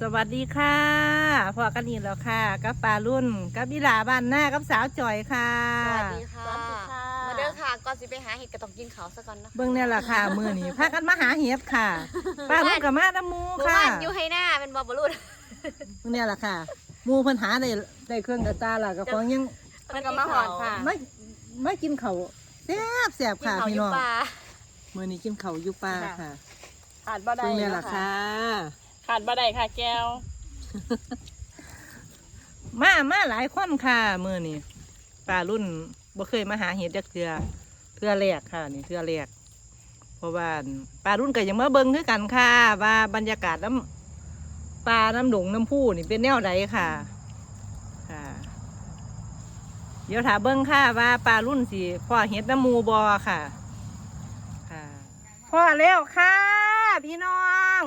สวัสดีค่ะพอกันอีกแล้วค่ะกับปลารุ่นกับบิลาบ้านหน้ากับสาวจอยค่ะ สวัสดีค่ะสวัสดีค่ะมาเด้อค่ะก่อนสิไปหาเห็ดก็ต้องกินเขาวซะก่อนนะเบิ่งเนี่ยแหละค่ะมือนี้พากันมาหาเห็ดค่ะปลารุ่นกับมาน้ำหมูเมื่อค่ะวานอยู่ให้หน้าเป็นบอบลูดเบิ่งเนี่ยแหละค่ะหมูเพันหาได้ได้เครื่องกระตาล่ะกับของยังมันก็มาหอนค่ะไม่ไม่กินเขาวแซ่บแซ่บกินค่ะเขาวพี่อยู่น้องป่า มือนี้กินเขาวอยู่ปลาค่ะค่ะขาดบ่ได้เบิ่งเนี่ยแหละนค่ะ ขาดบ่ได้ค่ะ แก้ว มามาหลายคนค่ะมือนี้ปลารุ่นบ่เคยมาหาเห็ดจักเทือเทือแรกค่ะ นี่เทือแรกเพราะว่าปลารุ่นก็ยังมาเบิ่งคือกันค่ะ ว่าบรรยากาศน้ำปลาน้ำดงน้ำพุนี่เป็นแนวใดค่ะค่ะ เดี๋ยวถามเบิ่งค่ะว่าปลารุ่นสิพ่อเห็ดน้ำมูบอค่ะ ค่ะพ่อแล้วค่ะ พี่น้อง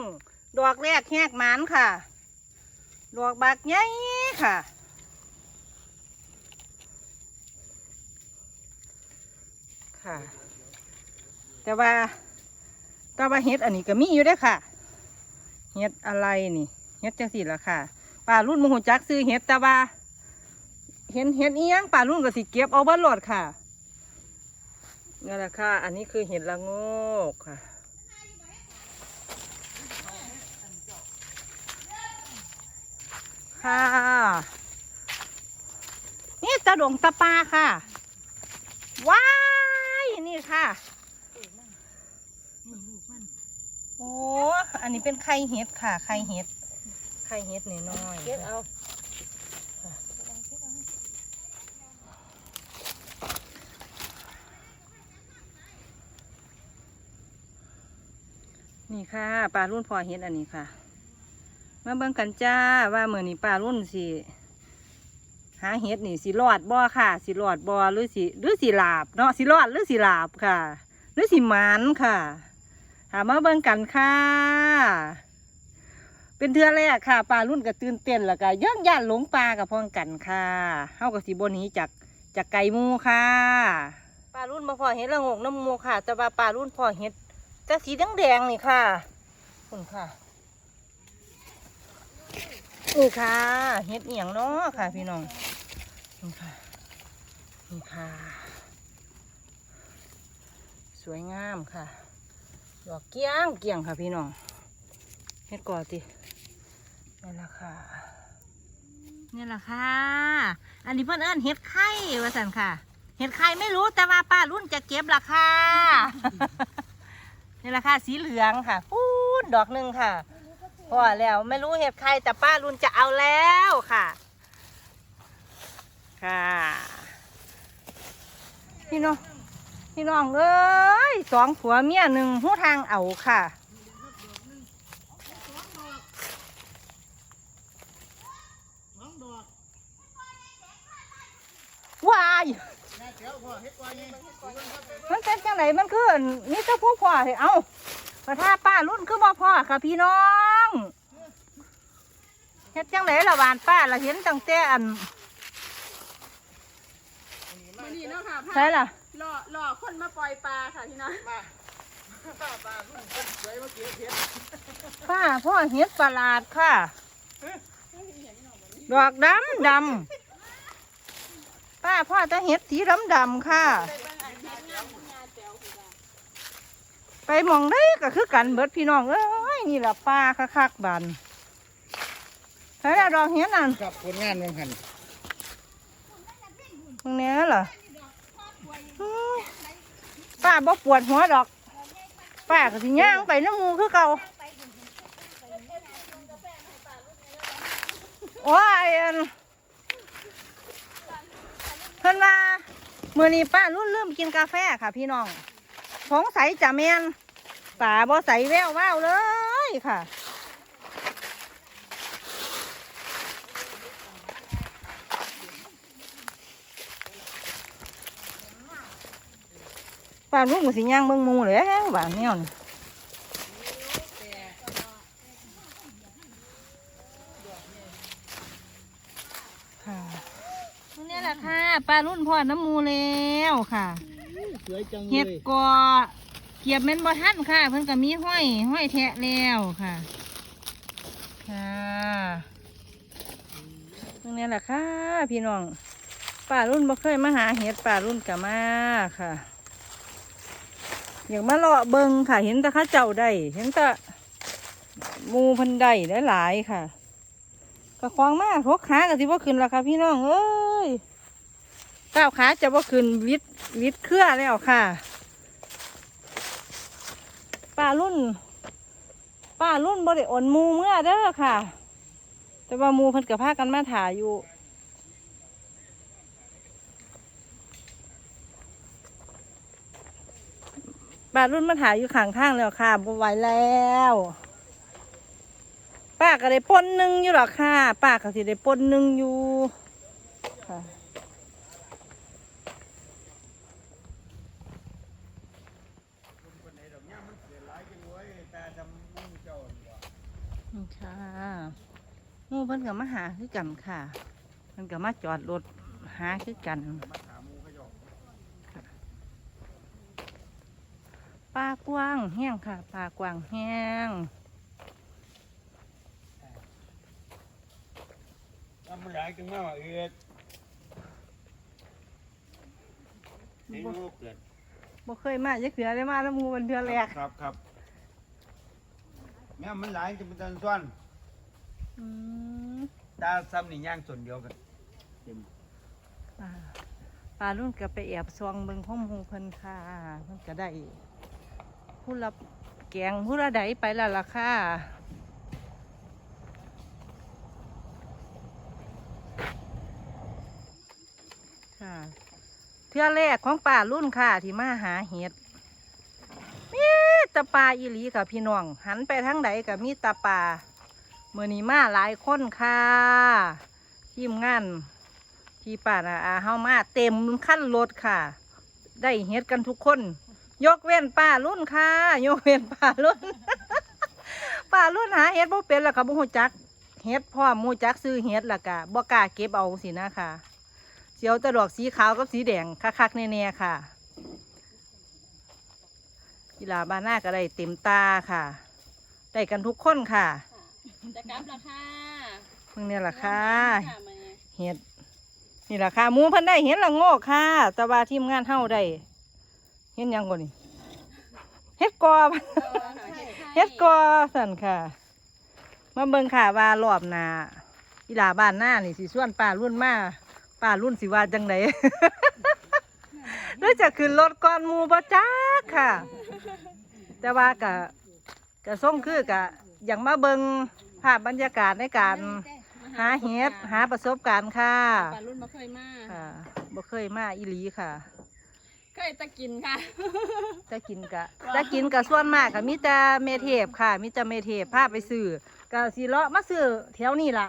ดอกแรกแหกหมันค่ะ ดอกบากใหญ่ค่ะ ค่ะ แต่ว่าแต่ว่าเห็ดอันนี้ก็มีอยู่ด้อค่ะเห็ดอะไรนี่เห็ดจังสิละค่ะป่ารุ่นมโหจักซื้อเห็ดแต่ว่า เห็นเห็ดอีหยังป่ารุ่นก็สิเก็บเอาบ้านหลอดค่ะนี่นแหละค่ะ อันนี้คือเห็ดละงกค่ะ ค่ะ นี่ตะดงตะปาค่ะ ว้าย นี่ค่ะ โอ้ อันนี้เป็นไข่เห็ดค่ะ ไข่เห็ด ไข่เห็ดน้อยๆเก็บเอานี่ค่ะปลารุ่นพอเห็ดอันนี้ค่ะ มาเบิ่งกันจ้าว่าเมื่อนี้ปลารุ่นสิหาเห็ดนี่สิรอดบ่อค่ะ สิรอดบ่อหรือสิหรือสิลาบเนาะสิรอดหรือสิลาบค่ะ หรือสิหมานค่ะ หามาเบิ่งกันค่ะ เป็นเทือแรกค่ะปลารุ่นก็ตื่นเต้นแล้วก็ย่างย่านหลงปลากับพ้องกันค่ะเฮากับสิบนี้จากจากไก่มูค่ะปลารุ่นมาพอเห็ดละงกน้ำมูค่ะ แต่ว่าปลารุ่นพอเห็ดจะสีแดงๆนี่ค่ะคุณค่ะ นี่ค่ะเฮ็ดเอียงเนาะค่ะ พี่น้องนี่ค่ะนี่ค่ะ สวยงามค่ะดอกเกี้ยงเกี้ยงค่ะพี่น้องเฮ็ดก่อตินี่แหละค่ะนี่แหละค่ะ อันนี้เพื่อนเอิ้นเฮ็ดไข่ว่าสันค่ะเฮ็ดไข่ไม่รู้แต่ว่าป้ารุ่นจะเก็บราคานี่แหละค่ะสีเหลืองค่ะพูดดอกหนึ่งค่ะ พอแล้วไม่รู้เห็ดใครแต่ป้ารุนจะเอาแล้วค่ะ ค่ะ พี่น้องพี่น้องเอ้ยสองผัวเมียหนึ่งหูทางเอาค่ะว้ายมันเป็นจังไหนมันคือนี่เจ้าพวกพ่อเหรอเอาประท่าป้ารุ่นคือบ่พ่อค่ะพี่น้อง เฮ็ดจังไหนละบานป้าละเห็นตั้งแต่อันมื้อนี้เนาะค่ะใช่ล่ะรอรอคนมาปล่อยปลาค่ะพี่น้องป้าพ่อเห็ดประหลาดค่ะ ดอกดำดำป้าพ่อจะเห็ดสีดำดำค่ะ ไปหมองได้ก็คือกันเบิดพี่น้องเอ้ยนี่แหละป้าคักๆบัน ใช่แล้วดอกเห็ดนั่นครับผลงานวงหันตรงนี้เหรออืมป้าบ่ปวดหัวดอก ป้าก็สิย่างไปน้ำหมูคือเก่าโอ้ยอันเพิ่นว่ามื้อนี้ป้ารุ่นเริ่มกินกาแฟค่ะพี่น้องสงสัยจะแม่นตาบ่ใสแวววาวเลยค่ะ ป้ารุ่นก็สิย่างเบิ่งหมูเลยบ้านแนวนี่ค่ะนี่แหละค่ะปลารุ่นพอน้ำหมูแล้วค่ะสวยจังเลเห็ดยกอเกียบแม่นบ่ทันค่ะ เพิ่นก็มีห้อยห้อยแทะแล้วค่ะ ค่ะนี่แหละค่ะ พี่น้องป้ารุ่นบ่เคยมาหาเห็ดป้ารุ่นกับมาค่ะ อยากมาเลาะเบิงค่ะ เห็นแต่ข้าเจ้าได้เห็นแต่มูพันได้หลายๆค่ะก็ควางมากทกขากับที่ว่าขึ้นแล้วค่ะพี่น้องเอ้ยก้าวขาจะว่าขึ้นวิดวิดเครื่อแล้วค่ะป้ารุ่นป้ารุ่นบริอ่อนมูเมื่อเด้อค่ะ แต่ว่ามูเพิ่นกับพากันมาถ่ายอยู่ ป้ารุ่นมาถ่ายอยู่ข้างทางแล้วค่ะบ่ไหวแล้วป้าก็ได้ปนหนึ่งอยู่หรอกค่ะป้าก็สิได้ปนหนึ่งอยู่ค่ะนี่ค่ะหมูเพิ่นกับมาหาคือกันค่ะเพิ่นกับมาจอดรถหาคือกัน ปลากว้างแห้งค่ะปลากว้างแห้งทำมันหลายกันมากว่าเอือดให้ลูกเกิดบ่เคยมาจะเขือได้มาแล้วหมูเป็นเทือแรกครับครับแม่มันหลายจะเป็นตันส่วนอืมตาซ้ำนี่ย่างส่วนเดียวกันเต็มปลาปลารุ่นก็ไปแอบซองเบิ่งข้อมูเพิ่นค่ะเพิ่นก็ได้ ผู้รับแกงผู้ละใดไปล้วล่ะค่ะค่ะเทือแรกของป่ารุ่นค่ะ ที่มาหาเห็ดมีตาปลาอีหลีค่ะพี่น้อง หันไปทางไหนกับมีตาปลาเมื่อนี้มาหลายคนค่ะทีมงานที่ป่านะอาเฮามาเต็มขั้นรถค่ะ ได้เห็ดกันทุกคน ยกเว้นป้ารุ่นค่ะ ยกเว้นป้ารุ่น ป้ารุ่นหาเห็ดบ่เป็นแล้วค่ะบ่ฮู้จักเห็ดพ่อมฮู้จักซื้อเห็ดแล้วก็บ่กล้าเก็บเอาสินะค่ะเสียวแตะดอกสีขาวกับสีแดงคักๆแน่ๆค่ะกีฬาบาน่าก็ได้เต็มตาค่ะ ได้กันทุกคนค่ะจะกลับราคามึงเนี่ยแหละค่ะค่ะมาเนี่ยเห็ดนี่แหละค่ะหมูเพันได้เห็ดละโงกค่ะ แต่ว่าทีมงานเฮาได้ เห็ดหยังก่อนนี่เห็ดกอเฮ็ดกอสั่นค่ะ มาเบิ่งค่ะว่ารอบหน้าอีหลาบ้านหน้านี่สิส่วนป้ารุ่นมาป้ารุ่นสิว่าจังไดหรือจะขึ้นรถก่อนหมู่บ่จักค่ะ แต่ว่ากะกะส่งคือกะอย่างมาเบิ่งภาพบรรยากาศในการหาเห็ดหาประสบการณ์ค่ะปลารุ่นมาเคยมาค่ะบ่เคยมาอีหลีค่ะ เคยตะกินค่ะ จะกินกะจะกินกะส่วนมากกะมีแต่เมเทปค่ะมีแต่เมเทปพาไปซื้อกะสีเลาะมาซื้อแถวนี้ล่ะ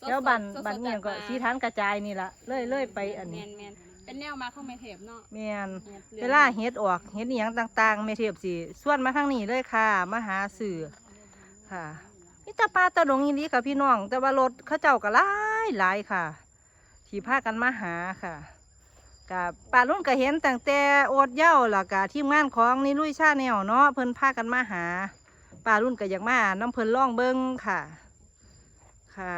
แถวบันสดๆบันเนี่ยก็จากปลาสีทานกระจายนี่ล่ะเลื่อยเลื่อยไปอันแมนี้นแมนเป็นแนวมาเข้าไม่เทปเนาะแมนแม่นเวลาเฮ็ดออกเฮ็ดอหย่างต่างๆ เมเทปสิส่วนมาทางนี้เลยค่ะมาหาซื้อค่ะมีแต่ปลาตะดงอีนี้ค่ะพี่น้อง แต่ว่ารถเขาเจ้าก็หลายหลายค่ะที่พากันมาหาค่ะ กับป่ารุ่นก็เห็นตั้งแต่โอดเย้าแล้วก็ทีมงานของนิลุยชาแนลเนาะเพิ่นพากันมาหาป่ารุ่นก็อยากมาน้ำเพิ่นล่องเบิงค่ะ ค่ะ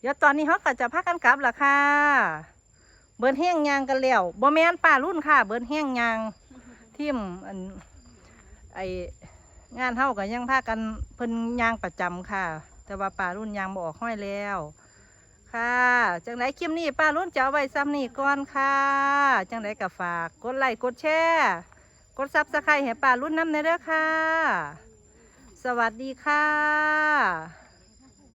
เดี๋ยวตอนนี้เขาก็จะพากันกลับละค่ะ เบิร์นแห้งยางกันแล้วบ่แมนป่ารุ่นค่ะ เบิร์นแห้งยางทีมอันไองานเฮาก็ยังพากันเพิ่นยางประจำค่ะ แต่ว่าป่ารุ่นยางบออกห้อยแล้ว ค่ะ จังไดคลิปนี้ป้ารุ่นจะเอาไว้ซ้ำนี่ก่อนค่ะ จังไดก็ฝากกดไลค์กดแชร์กดซับสไครต์ให้ป้ารุ่นน้ำในเด้อค่ะ สวัสดีค่ะ